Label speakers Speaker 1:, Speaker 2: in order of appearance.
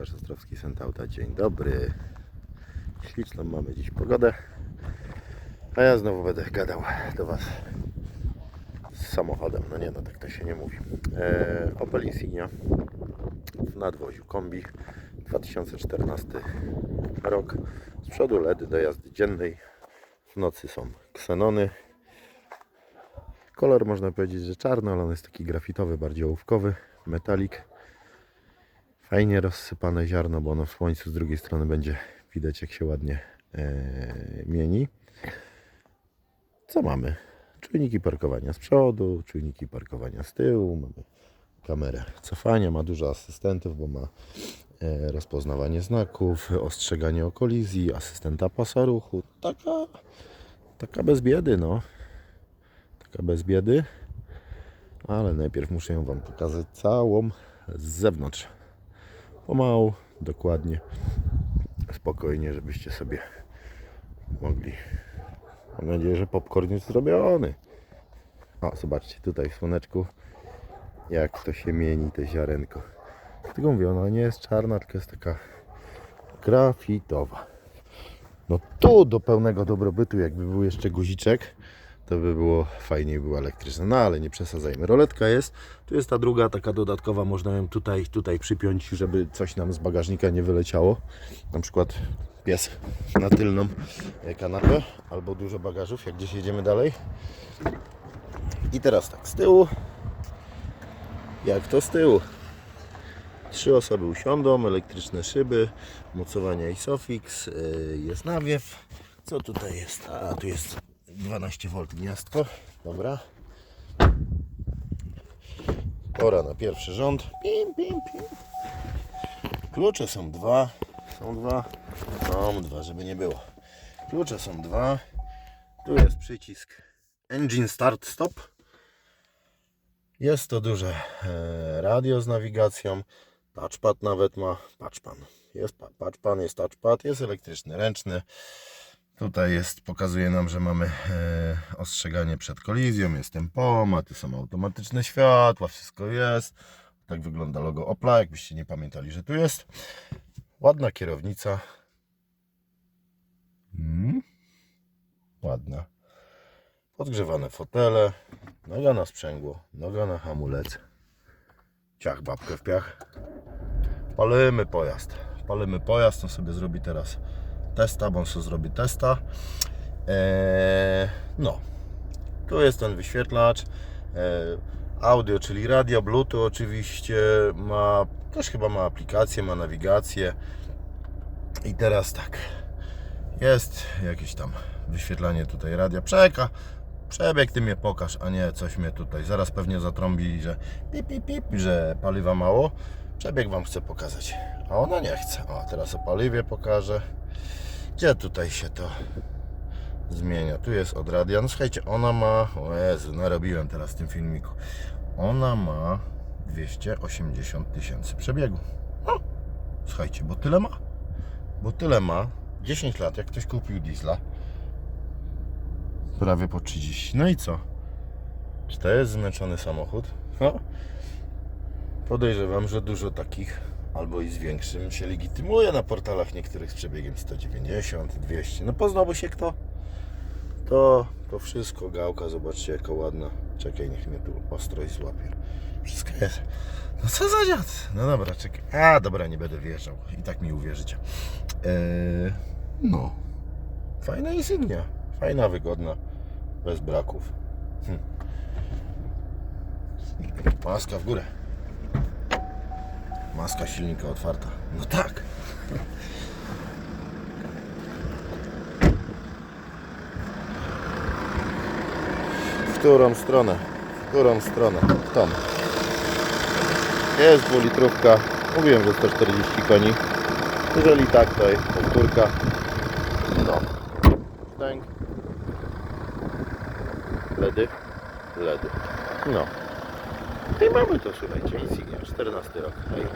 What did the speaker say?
Speaker 1: Łukasz Ostrowski, Sentauta. Dzień dobry. Śliczną mamy dziś pogodę. A ja znowu będę gadał do Was z samochodem. No nie, no tak to się nie mówi. E, Opel Insignia w nadwoziu kombi 2014 rok. Z przodu LEDy do jazdy dziennej. W nocy są ksenony. Kolor można powiedzieć, że czarny, ale on jest taki grafitowy, bardziej ołówkowy, metalik. Fajnie rozsypane ziarno, bo ono w słońcu z drugiej strony będzie widać jak się ładnie e, mieni. Co mamy? Czujniki parkowania z przodu, czujniki parkowania z tyłu, mamy kamerę cofania, ma dużo asystentów, bo ma e, rozpoznawanie znaków, ostrzeganie o kolizji, asystenta pasa ruchu. Taka, taka bez biedy, no. Taka bez biedy. Ale najpierw muszę ją Wam pokazać całą z zewnątrz. Pomału, dokładnie, spokojnie, żebyście sobie mogli. Mam nadzieję, że popcorn jest zrobiony. O, zobaczcie tutaj w słoneczku, jak to się mieni, te ziarenko. Tylko mówię, ona nie jest czarna, tylko jest taka grafitowa. No tu do pełnego dobrobytu, jakby był jeszcze guziczek, to by było fajniej, było elektryczne. No ale nie przesadzajmy. Roletka jest. Tu jest ta druga, taka dodatkowa. Można ją tutaj, tutaj przypiąć, żeby coś nam z bagażnika nie wyleciało. Na przykład pies na tylną e, kanapę albo dużo bagażów, jak gdzieś jedziemy dalej. I teraz tak, z tyłu. Jak to z tyłu? Trzy osoby usiądą, elektryczne szyby, mocowania Isofix, yy, jest nawiew. Co tutaj jest? A, tu jest 12V gniazdko. Dobra. Pora na pierwszy rząd. Pim, pim, pim. Klucze są dwa. Są dwa. Są dwa, żeby nie było. Klucze są dwa. Tu jest przycisk Engine Start Stop. Jest to duże e, radio z nawigacją. Touchpad nawet ma. Touchpan. Jest pa- touchpan, jest touchpad, jest elektryczny, ręczny. Tutaj jest, pokazuje nam, że mamy e, ostrzeganie przed kolizją, jest tempomat, tu są automatyczne światła, wszystko jest. Tak wygląda logo Opla, jakbyście nie pamiętali, że tu jest. Ładna kierownica. Mm. Ładna. Podgrzewane fotele, noga na sprzęgło, noga na hamulec. Ciach babkę w piach. Palimy pojazd. Palimy pojazd, on sobie zrobi teraz testa, bo on sobie zrobi testa. Eee, no, tu jest ten wyświetlacz. Eee, audio, czyli radio, bluetooth oczywiście. Ma, też chyba ma aplikację, ma nawigację. I teraz tak, jest jakieś tam wyświetlanie tutaj radia. Przeka, przebieg ty mnie pokaż, a nie coś mnie tutaj. Zaraz pewnie zatrąbi, że pip, pip, pip, że paliwa mało. Przebieg Wam chcę pokazać, a ona nie chce. O, teraz o paliwie pokażę. Gdzie tutaj się to zmienia? Tu jest od radia. No słuchajcie, ona ma... O Jezu, narobiłem teraz w tym filmiku. Ona ma 280 tysięcy przebiegu. No, słuchajcie, bo tyle ma. Bo tyle ma. 10 lat, jak ktoś kupił diesla. Prawie po 30. No i co? Czy to jest zmęczony samochód? No. Podejrzewam, że dużo takich albo i z większym się legitymuje na portalach niektórych z przebiegiem 190, 200. No poznałby się kto? To, to wszystko gałka, zobaczcie jaka ładna. Czekaj, niech mnie tu ostrość złapie. Wszystko jest. No co za dziad? No dobra, czekaj. A, dobra, nie będę wjeżdżał. I tak mi uwierzycie. Eee, no. Fajna insygnia. Fajna, wygodna. Bez braków. Hm. Maska w górę. Maska silnika otwarta. No tak. W którą stronę? W którą stronę? Tą. Jest dwulitrówka. Mówiłem, że 140 koni. Jeżeli tak, to jest powtórka. No. Stęk. Ledy. Ledy. No. I mamy to, słuchajcie, Insignia, 14 rok. Hej.